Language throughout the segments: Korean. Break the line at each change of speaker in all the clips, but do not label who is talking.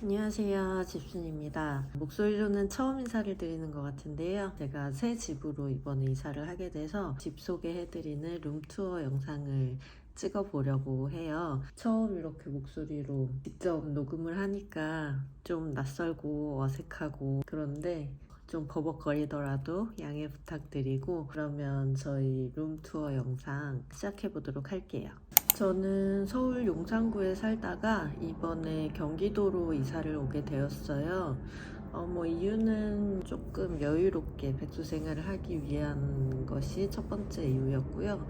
안녕하세요. 집순입니다. 목소리로는 처음 인사를 드리는 것 같은데요. 제가 새 집으로 이번에 이사를 하게 돼서 집 소개해드리는 룸투어 영상을 찍어보려고 해요. 처음 이렇게 목소리로 직접 녹음을 하니까 좀 낯설고 어색하고 그런데 좀 버벅거리더라도 양해 부탁드리고 그러면 저희 룸투어 영상 시작해 보도록 할게요. 저는 서울 용산구에 살다가 이번에 경기도로 이사를 오게 되었어요. 어, 뭐 이유는 조금 여유롭게 백수 생활을 하기 위한 것이 첫 번째 이유였고요.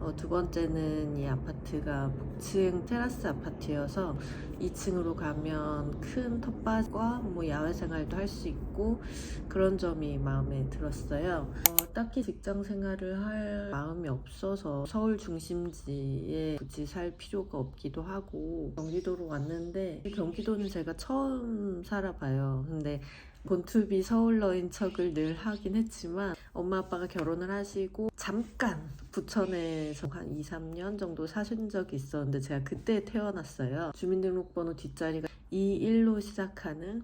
어, 두 번째는 이 아파트가 복층 테라스 아파트여서 2층으로 가면 큰 텃밭과 뭐 야외 생활도 할 수 있고 그런 점이 마음에 들었어요. 어, 딱히 직장 생활을 할 마음이 없어서 서울 중심지에 굳이 살 필요가 없기도 하고 경기도로 왔는데 경기도는 제가 처음 살아봐요. 근데 본투비 서울러인 척을 늘 하긴 했지만 엄마 아빠가 결혼을 하시고 잠깐 부천에서 한 2, 3년 정도 사신 적이 있었는데 제가 그때 태어났어요. 주민등록번호 뒷자리가 21로 시작하는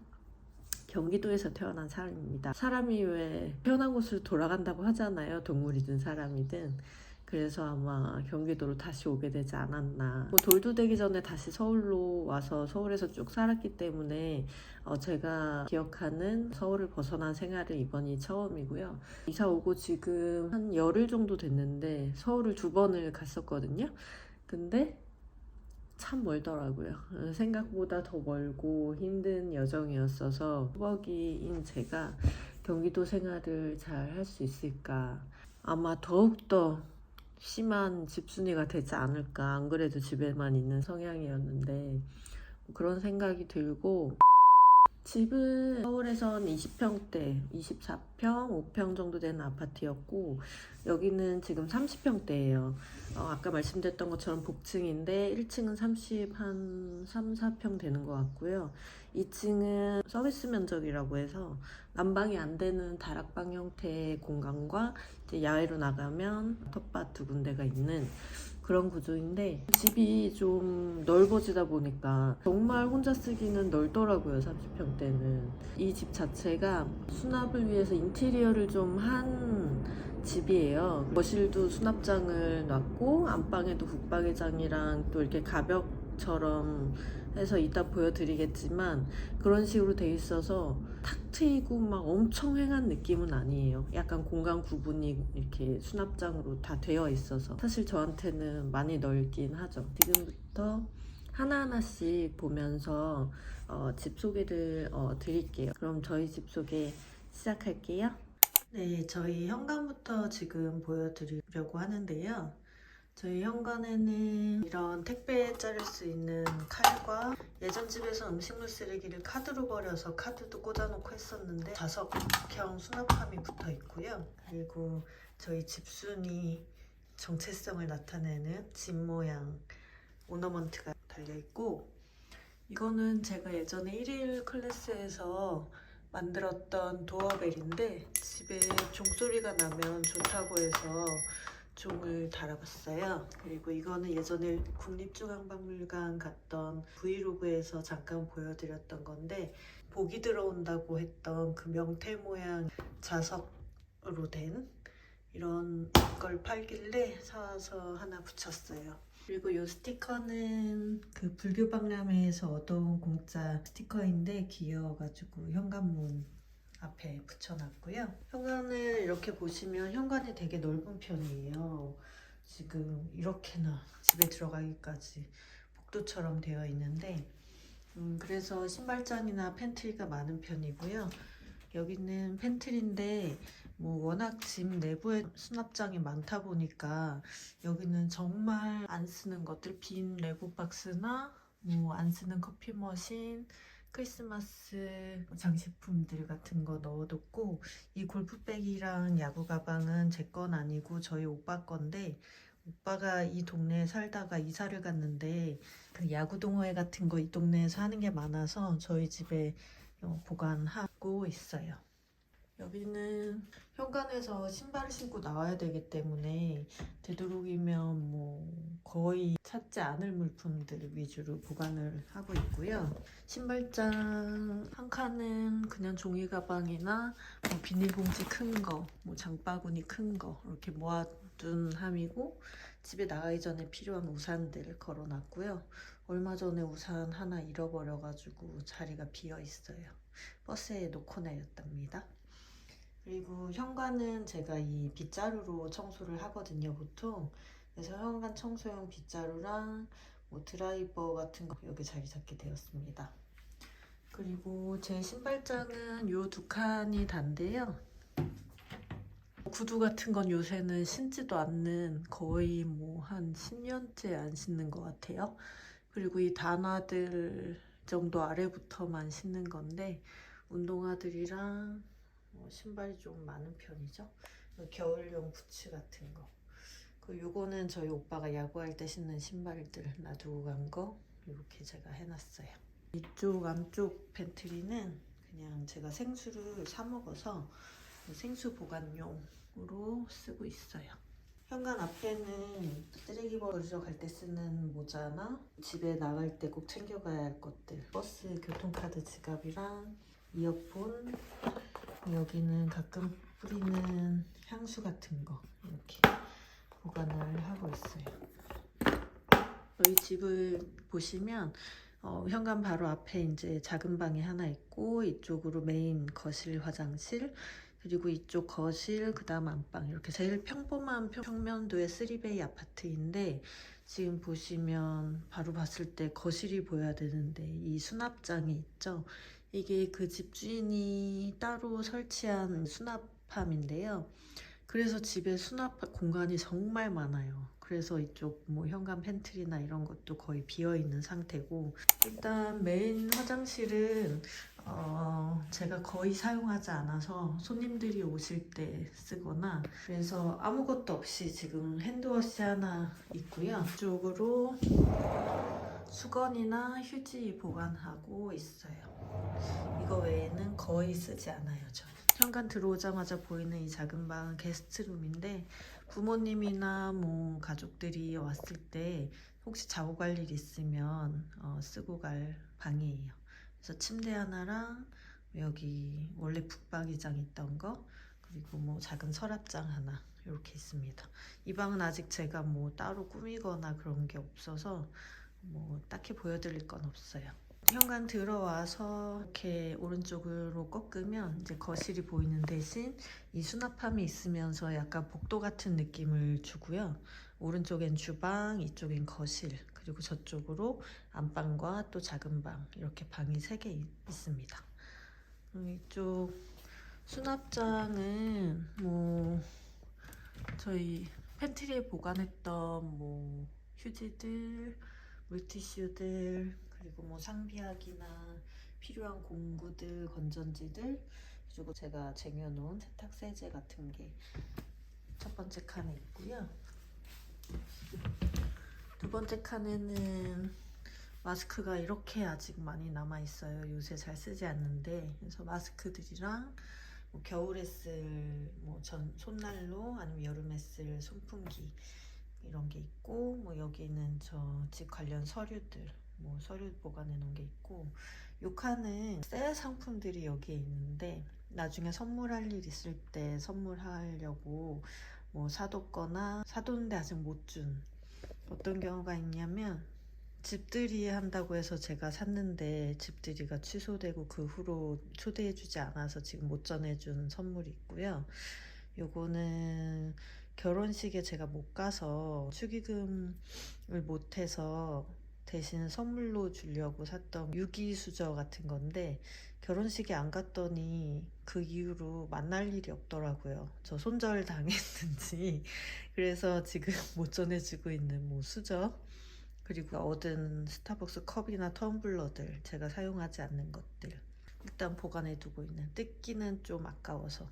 경기도에서 태어난 사람입니다. 사람이 왜 태어난 곳으로 돌아간다고 하잖아요. 동물이든 사람이든. 그래서 아마 경기도로 다시 오게 되지 않았나. 뭐 돌도 되기 전에 다시 서울로 와서 서울에서 쭉 살았기 때문에 어, 제가 기억하는 서울을 벗어난 생활은 이번이 처음이고요. 이사 오고 지금 한 열흘 정도 됐는데 서울을 두 번을 갔었거든요. 근데 참 멀더라고요. 어, 생각보다 더 멀고 힘든 여정이었어서 후벅이인 제가 경기도 생활을 잘 할 수 있을까. 아마 더욱더 심한 집순이가 되지 않을까. 안 그래도 집에만 있는 성향이었는데 그런 생각이 들고 집은 서울에선 20평대, 24평, 5평 정도 되는 아파트였고 여기는 지금 30평대예요. 어, 아까 말씀드렸던 것처럼 복층인데 1층은 30, 한 3, 4평 되는 것 같고요. 2층은 서비스 면적이라고 해서 난방이 안 되는 다락방 형태의 공간과 이제 야외로 나가면 텃밭 두 군데가 있는 그런 구조인데 집이 좀 넓어지다 보니까 정말 혼자 쓰기는 넓더라고요 30평대는. 이 집 자체가 수납을 위해서 인테리어를 좀 한 집이에요. 거실도 수납장을 놨고 안방에도 붙박이장이랑 또 이렇게 가벽 처럼 해서 이따 보여드리겠지만 그런 식으로 돼 있어서 탁 트이고 막 엄청 횡한 느낌은 아니에요. 약간 공간 구분이 이렇게 수납장으로 다 되어 있어서 사실 저한테는 많이 넓긴 하죠. 지금부터 하나하나씩 보면서 어, 집 소개를 어, 드릴게요. 그럼 저희 집 소개 시작할게요. 네, 저희 현관부터 지금 보여드리려고 하는데요. 저희 현관에는 이런 택배 자를 수 있는 칼과 예전 집에서 음식물 쓰레기를 카드로 버려서 카드도 꽂아놓고 했었는데 자석형 수납함이 붙어 있고요. 그리고 저희 집순이 정체성을 나타내는 집 모양 오너먼트가 달려 있고 이거는 제가 예전에 1일 클래스에서 만들었던 도어벨인데 집에 종소리가 나면 좋다고 해서 종을 달아봤어요. 그리고 이거는 예전에 국립중앙박물관 갔던 브이로그에서 잠깐 보여드렸던 건데 복이 들어온다고 했던 그 명태 모양 자석으로 된 이런 걸 팔길래 사와서 하나 붙였어요. 그리고 이 스티커는 그 불교박람회에서 얻어온 공짜 스티커인데 귀여워가지고 현관문 앞에 붙여놨고요. 현관을 이렇게 보시면 현관이 되게 넓은 편이에요. 지금 이렇게나 집에 들어가기까지 복도처럼 되어 있는데 음, 그래서 신발장이나 팬트리가 많은 편이고요. 여기는 팬트리인데 뭐 워낙 집 내부에 수납장이 많다 보니까 여기는 정말 안 쓰는 것들 빈 레고 박스나 뭐 안 쓰는 커피 머신 크리스마스 장식품들 같은 거 넣어뒀고 이 골프백이랑 야구 가방은 제 건 아니고 저희 오빠 건데 오빠가 이 동네에 살다가 이사를 갔는데 그 야구 동호회 같은 거 이 동네에서 하는 게 많아서 저희 집에 어, 보관하고 있어요. 여기는 현관에서 신발을 신고 나와야 되기 때문에 되도록이면 뭐 거의 찾지 않을 물품들 위주로 보관을 하고 있고요. 신발장 한 칸은 그냥 종이 가방이나 뭐 비닐봉지 큰 거, 뭐 장바구니 큰 거 이렇게 모아둔 함이고 집에 나가기 전에 필요한 우산들 걸어놨고요. 얼마 전에 우산 하나 잃어버려가지고 자리가 비어 있어요. 버스에 놓고 내렸답니다. 그리고 현관은 제가 이 빗자루로 청소를 하거든요, 보통. 그래서 현관 청소용 빗자루랑 뭐 드라이버 같은 거 여기 자리 잡게 되었습니다. 그리고 제 신발장은 요 두 칸이 단데요. 구두 같은 건 요새는 신지도 않는 거의 뭐 한 10년째 안 신는 것 같아요. 그리고 이 단화들 정도 아래부터만 신는 건데 운동화들이랑 뭐 신발이 좀 많은 편이죠. 겨울용 부츠 같은 거. 그 요거는 저희 오빠가 야구할 때 신는 신발들 놔두고 간 거 이렇게 제가 해놨어요. 이쪽 안쪽 팬트리는 그냥 제가 생수를 사 먹어서 생수 보관용으로 쓰고 있어요. 현관 앞에는 쓰레기 버리러 갈 때 쓰는 모자나 집에 나갈 때 꼭 챙겨가야 할 것들 버스 교통카드 지갑이랑 이어폰 여기는 가끔 뿌리는 향수 같은 거 이렇게 보관을 하고 있어요. 저희 집을 보시면 어, 현관 바로 앞에 이제 작은 방이 하나 있고 이쪽으로 메인 거실 화장실 그리고 이쪽 거실 그다음 안방 이렇게 제일 평범한 평- 평면도의 3베이 아파트인데 지금 보시면 바로 봤을 때 거실이 보여야 되는데 이 수납장이 있죠. 이게 그 집주인이 따로 설치한 수납함인데요. 그래서 집에 수납 공간이 정말 많아요. 그래서 이쪽 뭐 현관 팬트리나 이런 것도 거의 비어 있는 상태고 일단 메인 화장실은 어, 제가 거의 사용하지 않아서 손님들이 오실 때 쓰거나 그래서 아무것도 없이 지금 핸드워시 하나 있고요. 이쪽으로 수건이나 휴지 보관하고 있어요. 이거 외에는 거의 쓰지 않아요, 저. 현관 들어오자마자 보이는 이 작은 방은 게스트룸인데 부모님이나 뭐 가족들이 왔을 때 혹시 자고 갈 일 있으면 어, 쓰고 갈 방이에요. 그래서 침대 하나랑 여기 원래 북박이장 있던 거 그리고 뭐 작은 서랍장 하나 이렇게 있습니다. 이 방은 아직 제가 뭐 따로 꾸미거나 그런 게 없어서 뭐 딱히 보여드릴 건 없어요. 현관 들어와서 이렇게 오른쪽으로 꺾으면 이제 거실이 보이는 대신 이 수납함이 있으면서 약간 복도 같은 느낌을 주고요. 오른쪽엔 주방, 이쪽엔 거실, 그리고 저쪽으로 안방과 또 작은 방 이렇게 방이 세개 있습니다. 음, 이쪽 수납장은 뭐 저희 팬트리에 보관했던 뭐 휴지들, 물티슈들 그리고 뭐 상비약이나 필요한 공구들, 건전지들 그리고 제가 쟁여놓은 세탁 세제 같은 게 첫 번째 칸에 있고요. 두 번째 칸에는 마스크가 이렇게 아직 많이 남아 있어요. 요새 잘 쓰지 않는데 그래서 마스크들이랑 뭐 겨울에 쓸 뭐 전 손난로 아니면 여름에 쓸 손풍기 이런 게 있고 뭐 여기는 저 집 관련 서류들 뭐 서류 보관해 놓은 게 있고 요 칸은 새 상품들이 여기에 있는데 나중에 선물할 일 있을 때 선물하려고 뭐 사뒀거나 사뒀는데 아직 못 준 어떤 경우가 있냐면 집들이 한다고 해서 제가 샀는데 집들이가 취소되고 그 후로 초대해주지 않아서 지금 못 전해준 선물이 있고요. 요거는 결혼식에 제가 못 가서 축의금을 못해서 대신 선물로 주려고 샀던 유기수저 같은 건데 결혼식에 안 갔더니 그 이후로 만날 일이 없더라고요. 저 손절 당했는지 그래서 지금 못 전해주고 있는 뭐 수저 그리고 얻은 스타벅스 컵이나 텀블러들 제가 사용하지 않는 것들 일단 보관해 두고 있는 뜯기는 좀 아까워서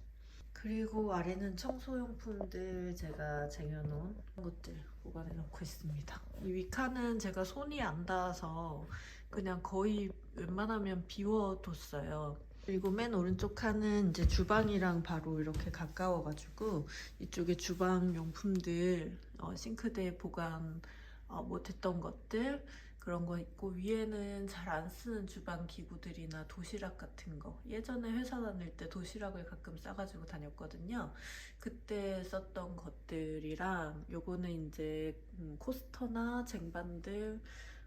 그리고 아래는 청소용품들 제가 쟁여놓은 것들 보관해 놓고 있습니다. 이 위칸은 제가 손이 안 닿아서 그냥 거의 웬만하면 비워뒀어요. 그리고 맨 오른쪽 칸은 이제 주방이랑 바로 이렇게 가까워가지고 이쪽에 주방 용품들, 어, 싱크대 보관 어, 못했던 것들 그런 거 있고 위에는 잘 안 쓰는 주방 기구들이나 도시락 같은 거. 예전에 회사 다닐 때 도시락을 가끔 싸가지고 다녔거든요. 그때 썼던 것들이랑 요거는 이제 음, 코스터나 쟁반들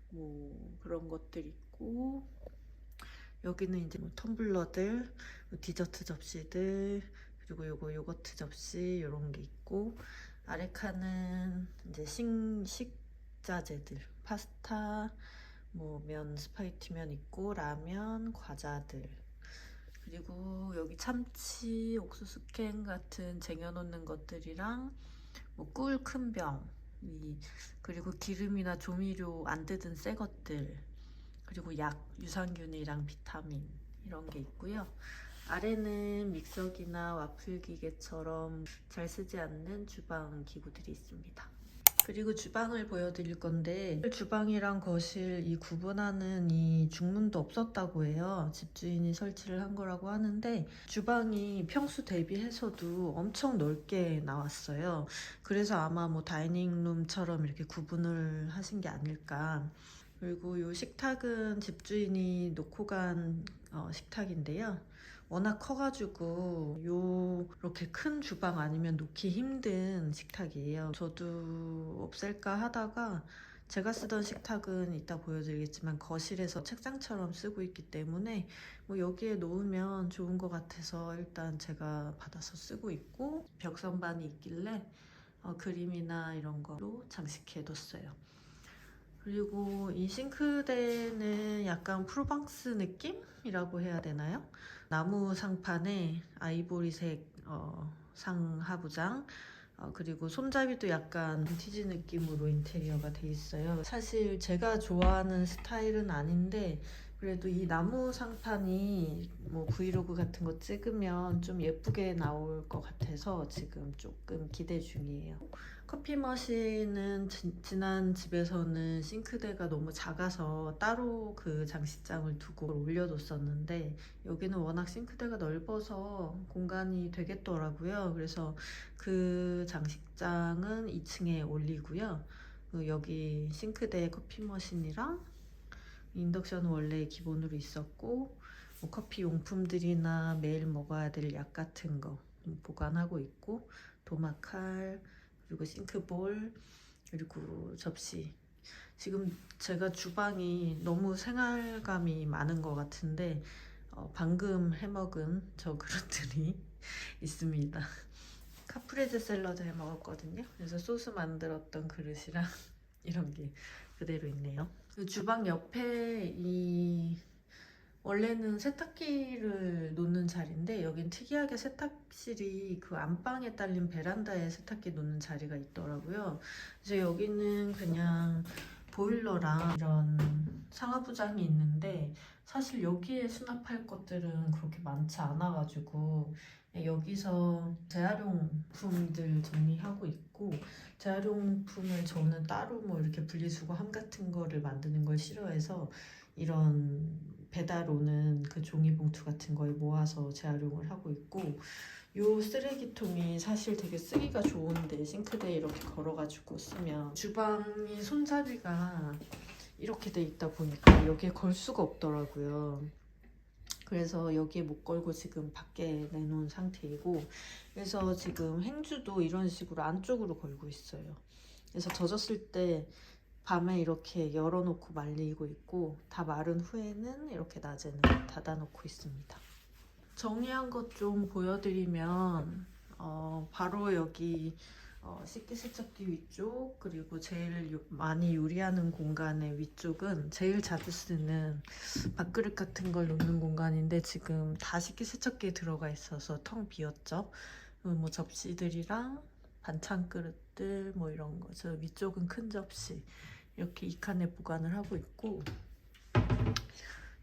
뭐 그런 것들 있고 여기는 이제 뭐 텀블러들 뭐 디저트 접시들 그리고 요거 요거트 접시 이런 게 있고 아래 칸은 이제 식, 식자재들 파스타 뭐 면 스파이티면 있고 라면 과자들 그리고 여기 참치 옥수수 캔 같은 쟁여놓는 것들이랑 뭐 꿀 큰 병 이 그리고 기름이나 조미료 안 뜯은 새 것들 그리고 약 유산균이랑 비타민 이런 게 있고요. 아래는 믹서기나 와플 기계처럼 잘 쓰지 않는 주방 기구들이 있습니다. 그리고 주방을 보여드릴 건데 주방이랑 거실 이 구분하는 이 중문도 없었다고 해요. 집주인이 설치를 한 거라고 하는데 주방이 평수 대비해서도 엄청 넓게 나왔어요. 그래서 아마 뭐 다이닝룸처럼 이렇게 구분을 하신 게 아닐까. 그리고 이 식탁은 집주인이 놓고 간 어, 식탁인데요. 워낙 커가지고 요 이렇게 큰 주방 아니면 놓기 힘든 식탁이에요. 저도 없앨까 하다가 제가 쓰던 식탁은 이따 보여드리겠지만 거실에서 책상처럼 쓰고 있기 때문에 뭐 여기에 놓으면 좋은 것 같아서 일단 제가 받아서 쓰고 있고 벽 선반이 있길래 어, 그림이나 이런 거로 장식해뒀어요. 그리고 이 싱크대는 약간 프로방스 느낌이라고 해야 되나요? 나무 상판에 아이보리색 어, 상하부장 어, 그리고 손잡이도 약간 빈티지 느낌으로 인테리어가 돼 있어요. 사실 제가 좋아하는 스타일은 아닌데 그래도 이 나무 상판이 뭐 브이로그 같은 거 찍으면 좀 예쁘게 나올 것 같아서 지금 조금 기대 중이에요. 커피 머신은 지, 지난 집에서는 싱크대가 너무 작아서 따로 그 장식장을 두고 올려뒀었는데 여기는 워낙 싱크대가 넓어서 공간이 되겠더라고요. 그래서 그 장식장은 2층에 올리고요. 그 여기 싱크대 커피 머신이랑 인덕션은 원래 기본으로 있었고 뭐 커피 용품들이나 매일 먹어야 될 약 같은 거 보관하고 있고 도마칼 그리고 싱크볼 그리고 접시. 지금 제가 주방이 너무 생활감이 많은 것 같은데 어, 방금 해먹은 저 그릇들이 있습니다. 카프레제 샐러드 해먹었거든요. 그래서 소스 만들었던 그릇이랑 이런 게 그대로 있네요. 그 주방 옆에 이 원래는 세탁기를 놓는 자리인데 여긴 특이하게 세탁실이 그 안방에 딸린 베란다에 세탁기 놓는 자리가 있더라고요. 그래서 여기는 그냥 보일러랑 이런 상하부장이 있는데 사실 여기에 수납할 것들은 그렇게 많지 않아가지고 여기서 재활용품들 정리하고 있고 재활용품을 저는 따로 뭐 이렇게 분리수거함 같은 거를 만드는 걸 싫어해서 이런 배달 오는 그 종이봉투 같은 거에 모아서 재활용을 하고 있고 요 쓰레기통이 사실 되게 쓰기가 좋은데 싱크대에 이렇게 걸어가지고 쓰면 주방이 손잡이가 이렇게 돼 있다 보니까 여기에 걸 수가 없더라고요. 그래서 여기에 못 걸고 지금 밖에 내놓은 상태이고 그래서 지금 행주도 이런 식으로 안쪽으로 걸고 있어요. 그래서 젖었을 때 밤에 이렇게 열어놓고 말리고 있고 다 마른 후에는 이렇게 낮에는 닫아놓고 있습니다. 정리한 것 좀 보여드리면 어, 바로 여기 어, 식기세척기 위쪽 그리고 제일 요- 많이 요리하는 공간의 위쪽은 제일 자주 쓰는 밥그릇 같은 걸 놓는 공간인데 지금 다 식기세척기에 들어가 있어서 텅 비었죠. 그리고 뭐 접시들이랑 반찬 그릇들 뭐 이런 거. 저 위쪽은 큰 접시 이렇게 이 칸에 보관을 하고 있고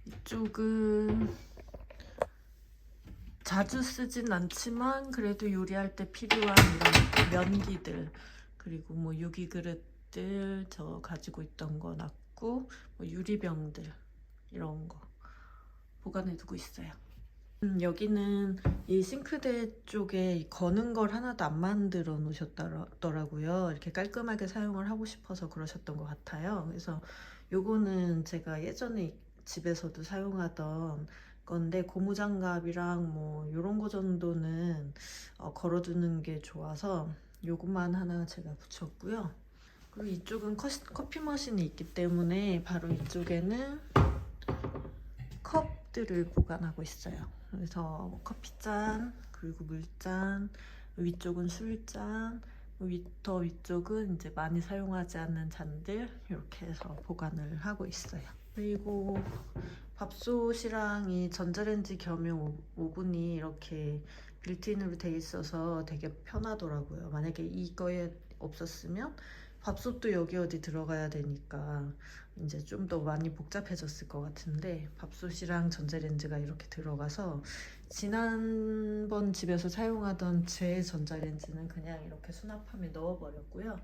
이쪽은 자주 쓰진 않지만 그래도 요리할 때 필요한 이런 면기들 그리고 뭐 유기 그릇들 저 가지고 있던 거 놨고 뭐 유리병들 이런 거 보관해 두고 있어요. 음, 여기는 이 싱크대 쪽에 이 거는 걸 하나도 안 만들어 놓으셨더라고요. 이렇게 깔끔하게 사용을 하고 싶어서 그러셨던 것 같아요. 그래서 요거는 제가 예전에 집에서도 사용하던 건데 고무장갑이랑 뭐 요런 거 정도는 어, 걸어두는 게 좋아서 요것만 하나 제가 붙였고요. 그리고 이쪽은 커시- 커피 머신이 있기 때문에 바로 이쪽에는 컵들을 보관하고 있어요. 그래서 뭐 커피잔, 그리고 물잔, 위쪽은 술잔, 위, 더 위쪽은 이제 많이 사용하지 않는 잔들 이렇게 해서 보관을 하고 있어요. 그리고 밥솥이랑 이 전자레인지 겸용 오- 오븐이 이렇게 빌트인으로 돼 있어서 되게 편하더라고요. 만약에 이거에 없었으면 밥솥도 여기 어디 들어가야 되니까 이제 좀 더 많이 복잡해졌을 것 같은데 밥솥이랑 전자레인지가 이렇게 들어가서 지난번 집에서 사용하던 제 전자레인지는 그냥 이렇게 수납함에 넣어버렸고요.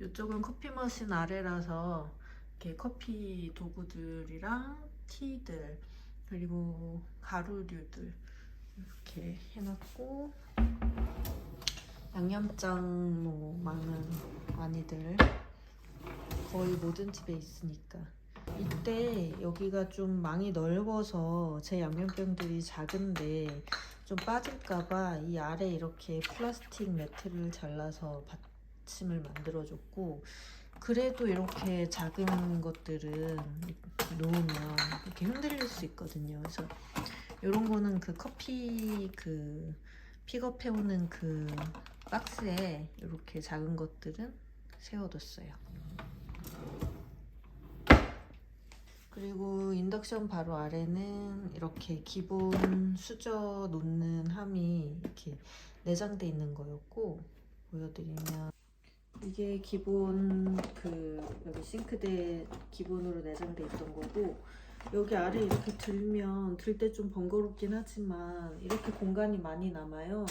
이쪽은 커피 머신 아래라서 이렇게 커피 도구들이랑 티들 그리고 가루류들 이렇게 해놨고 양념장 뭐 많은 많이들 거의 모든 집에 있으니까. 이때 여기가 좀 많이 넓어서 제 양념병들이 작은데 좀 빠질까봐 이 아래 이렇게 플라스틱 매트를 잘라서 받침을 만들어줬고 그래도 이렇게 작은 것들은 놓으면 이렇게 흔들릴 수 있거든요. 그래서 이런 거는 그 커피 그 픽업해오는 그 박스에 이렇게 작은 것들은 세워뒀어요. 그리고 인덕션 바로 아래는 이렇게 기본 수저 놓는 함이 이렇게 내장돼 있는 거였고 보여드리면 이게 기본 그 여기 싱크대 기본으로 내장돼 있던 거고 여기 아래 이렇게 들면 들 때 좀 번거롭긴 하지만 이렇게 공간이 많이 남아요.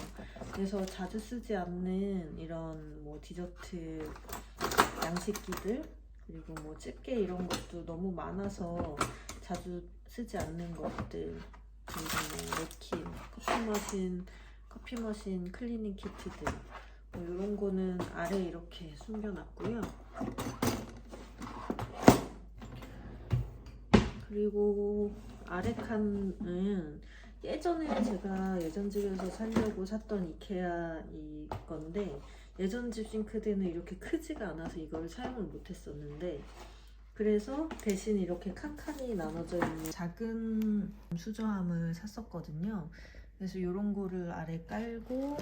그래서 자주 쓰지 않는 이런 뭐 디저트 양식기들 그리고 뭐 집게 이런 것도 너무 많아서 자주 쓰지 않는 것들 그리고 뭐 랩킨, 커피 머신, 커피 머신 클리닝 키트들 뭐 이런 거는 아래 이렇게 숨겨놨고요. 그리고 아래 칸은 예전에 제가 예전 집에서 살려고 샀던 이케아 이 건데 예전 집 싱크대는 이렇게 크지가 않아서 이걸 사용을 못했었는데 그래서 대신 이렇게 칸칸이 나눠져 있는 작은 수저함을 샀었거든요. 그래서 이런 거를 아래 깔고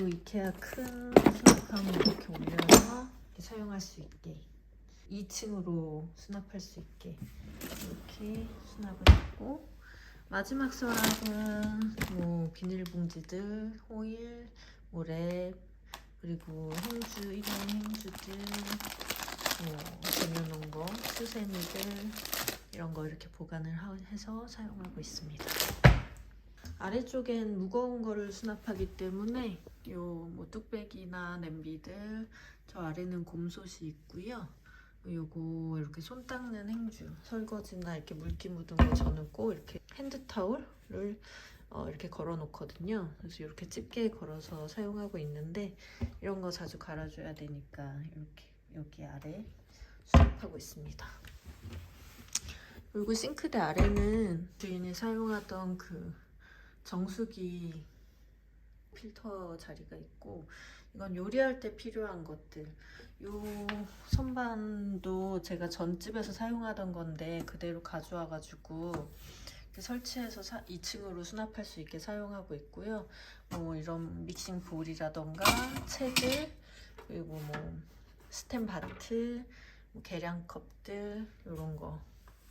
요 이케아 큰 수납함을 이렇게 올려서 이렇게 사용할 수 있게 2층으로 수납할 수 있게 이렇게 수납을 했고 마지막 수납은 뭐 비닐봉지들, 호일, 뭐 랩, 그리고 행주, 일회용 행주들, 뭐 쟁여놓은 거, 수세미들 이런 거 이렇게 보관을 하- 해서 사용하고 있습니다. 아래쪽엔 무거운 거를 수납하기 때문에 요뭐 뚝배기나 냄비들 저 아래는 곰솥이 있고요. 요거 이렇게 손 닦는 행주 설거지나 이렇게 물기 묻은 거 저는 꼭 이렇게 핸드타올을 어, 이렇게 걸어 놓거든요. 그래서 이렇게 집게에 걸어서 사용하고 있는데 이런 거 자주 갈아줘야 되니까 이렇게 여기 아래 수납하고 있습니다. 그리고 싱크대 아래는 주인이 사용하던 그 정수기 필터 자리가 있고 이건 요리할 때 필요한 것들. 요 선반도 제가 전집에서 사용하던 건데 그대로 가져와 가지고 설치해서 사, 2층으로 수납할 수 있게 사용하고 있고요. 뭐 이런 믹싱 볼이라던가 책을 그리고 뭐 스텐 바트 뭐 계량컵들 이런 거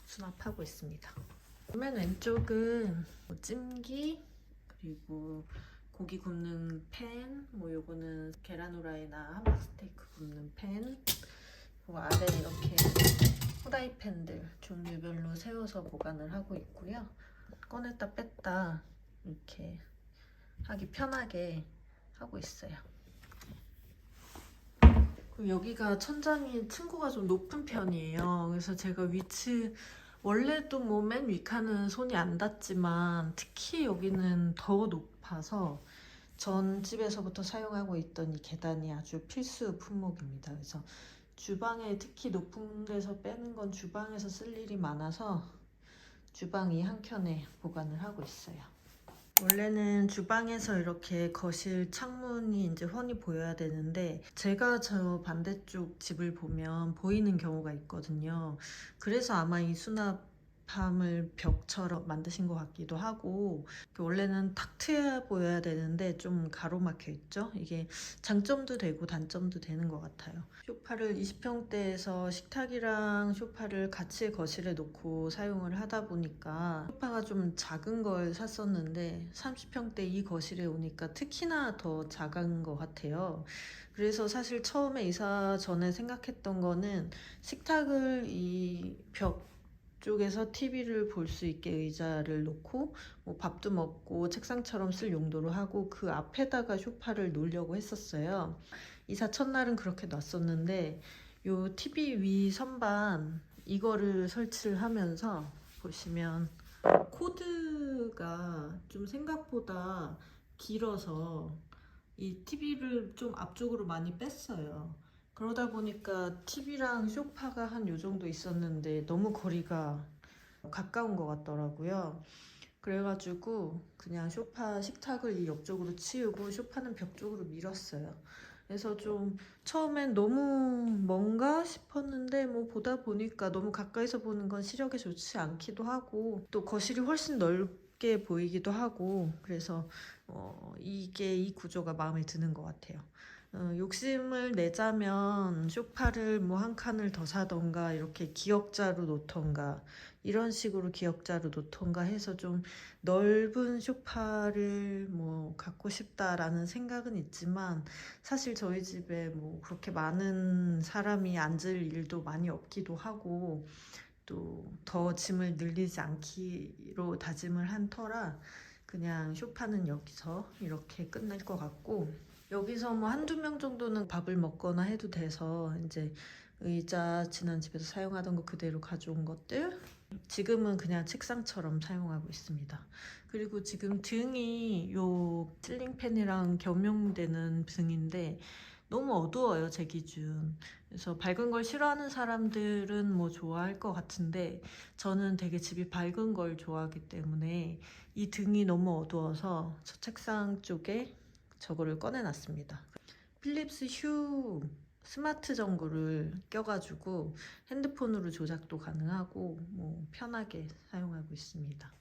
수납하고 있습니다 맨 왼쪽은 뭐 찜기 그리고 고기 굽는 팬, 뭐 요거는 계란 후라이나 함박 스테이크 굽는 팬, 그리고 아래 이렇게 후라이팬들 종류별로 세워서 보관을 하고 있고요. 꺼냈다 뺐다 이렇게 하기 편하게 하고 있어요. 그리고 여기가 천장이 층고가 좀 높은 편이에요. 그래서 제가 위츠 원래도 뭐 맨 위칸은 손이 안 닿지만 특히 여기는 더 높아서 전 집에서부터 사용하고 있던 이 계단이 아주 필수 품목입니다. 그래서 주방에 특히 높은 데서 빼는 건 주방에서 쓸 일이 많아서 주방 이 한켠에 보관을 하고 있어요. 원래는 주방에서 이렇게 거실 창문이 이제 훤히 보여야 되는데 제가 저 반대쪽 집을 보면 보이는 경우가 있거든요. 그래서 아마 이 수납 함을 벽처럼 만드신 것 같기도 하고 원래는 탁 트여 보여야 되는데 좀 가로막혀 있죠. 이게 장점도 되고 단점도 되는 것 같아요. 쇼파를 20평대에서 식탁이랑 쇼파를 같이 거실에 놓고 사용을 하다 보니까 쇼파가 좀 작은 걸 샀었는데 30평대 이 거실에 오니까 특히나 더 작은 것 같아요. 그래서 사실 처음에 이사 전에 생각했던 거는 식탁을 이벽 쪽에서 TV를 볼 수 있게 의자를 놓고 뭐 밥도 먹고 책상처럼 쓸 용도로 하고 그 앞에다가 쇼파를 놓으려고 했었어요. 이사 첫날은 그렇게 놨었는데 요 TV 위 선반 이거를 설치를 하면서 보시면 코드가 좀 생각보다 길어서 이 TV를 좀 앞쪽으로 많이 뺐어요. 그러다 보니까 TV랑 쇼파가 한 요 정도 있었는데 너무 거리가 가까운 것 같더라고요. 그래가지고 그냥 쇼파 식탁을 이 옆쪽으로 치우고 쇼파는 벽 쪽으로 밀었어요. 그래서 좀 처음엔 너무 뭔가 싶었는데 뭐 보다 보니까 너무 가까이서 보는 건 시력에 좋지 않기도 하고 또 거실이 훨씬 넓게 보이기도 하고 그래서 어, 이게 이 구조가 마음에 드는 것 같아요. 어, 욕심을 내자면 쇼파를 뭐 한 칸을 더 사던가 이렇게 기역자로 놓던가 이런 식으로 기역자로 놓던가 해서 좀 넓은 쇼파를 뭐 갖고 싶다라는 생각은 있지만 사실 저희 집에 뭐 그렇게 많은 사람이 앉을 일도 많이 없기도 하고 또 더 짐을 늘리지 않기로 다짐을 한 터라 그냥 쇼파는 여기서 이렇게 끝낼 것 같고 여기서 뭐 한두 명 정도는 밥을 먹거나 해도 돼서 이제 의자 지난 집에서 사용하던 거 그대로 가져온 것들 지금은 그냥 책상처럼 사용하고 있습니다. 그리고 지금 등이 요 슬링팬이랑 겸용되는 등인데 너무 어두워요 제 기준. 그래서 밝은 걸 싫어하는 사람들은 뭐 좋아할 것 같은데 저는 되게 집이 밝은 걸 좋아하기 때문에 이 등이 너무 어두워서 저 책상 쪽에 저거를 꺼내놨습니다. 필립스 휴 스마트 전구를 껴가지고 핸드폰으로 조작도 가능하고 뭐 편하게 사용하고 있습니다.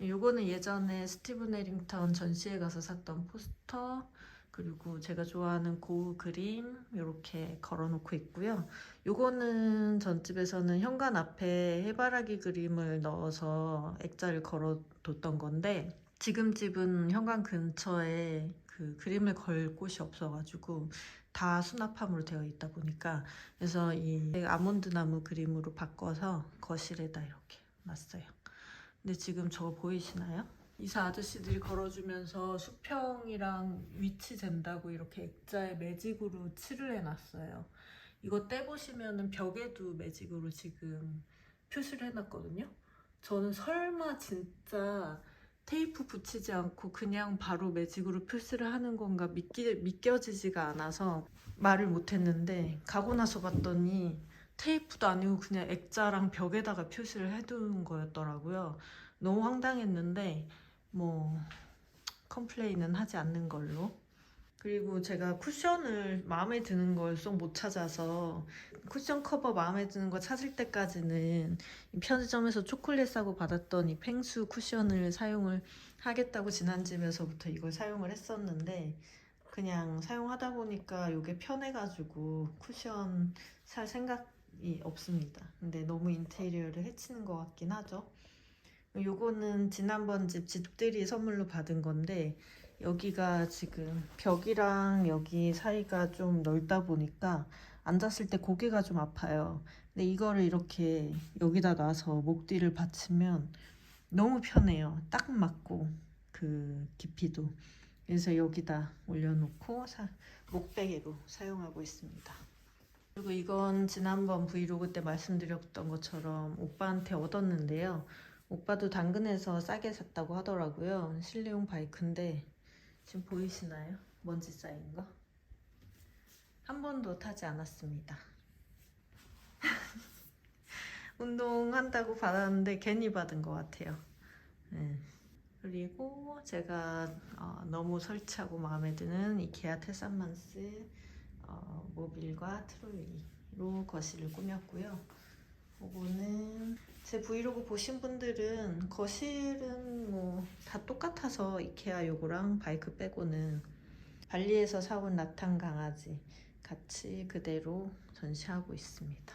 요거는 예전에 스티븐 에링턴 전시회 가서 샀던 포스터 그리고 제가 좋아하는 고우 그림 이렇게 걸어놓고 있고요. 요거는 전집에서는 현관 앞에 해바라기 그림을 넣어서 액자를 걸어뒀던 건데 지금 집은 현관 근처에 그 그림을 걸 곳이 없어가지고 다 수납함으로 되어 있다 보니까 그래서 이 아몬드 나무 그림으로 바꿔서 거실에다 이렇게 놨어요. 근데 지금 저거 보이시나요? 이사 아저씨들이 걸어주면서 수평이랑 위치 잰다고 이렇게 액자에 매직으로 칠을 해놨어요. 이거 떼보시면은 벽에도 매직으로 지금 표시를 해놨거든요. 저는 설마 진짜 테이프 붙이지 않고 그냥 바로 매직으로 표시를 하는 건가 믿기, 믿겨지지가 않아서 말을 못했는데 가고 나서 봤더니 테이프도 아니고 그냥 액자랑 벽에다가 표시를 해둔 거였더라고요. 너무 황당했는데 뭐 컴플레인은 하지 않는 걸로. 그리고 제가 쿠션을 마음에 드는 걸 쏙 못 찾아서 쿠션 커버 마음에 드는 거 찾을 때까지는 이 편의점에서 초콜릿 사고 받았던 이 펭수 쿠션을 사용을 하겠다고 지난 집에서부터 이걸 사용을 했었는데 그냥 사용하다 보니까 이게 편해가지고 쿠션 살 생각이 없습니다. 근데 너무 인테리어를 해치는 것 같긴 하죠. 요거는 지난번 집 집들이 선물로 받은 건데 여기가 지금 벽이랑 여기 사이가 좀 넓다 보니까 앉았을 때 고개가 좀 아파요. 근데 이거를 이렇게 여기다 놔서 목 뒤를 받치면 너무 편해요. 딱 맞고 그 깊이도. 그래서 여기다 올려놓고 사, 목베개로 사용하고 있습니다. 그리고 이건 지난번 브이로그 때 말씀드렸던 것처럼 오빠한테 얻었는데요. 오빠도 당근에서 싸게 샀다고 하더라고요. 실내용 바이크인데 지금 보이시나요? 먼지 쌓인 거? 한 번도 타지 않았습니다. 운동한다고 받았는데 괜히 받은 것 같아요. 네. 그리고 제가 어, 너무 설치하고 마음에 드는 이케아 테산만스 어, 모빌과 트롤리로 거실을 꾸몄고요. 이거는 제 브이로그 보신 분들은 거실은 뭐 다 똑같아서 이케아 요거랑 바이크 빼고는 발리에서 사온 라탄 강아지 같이 그대로 전시하고 있습니다.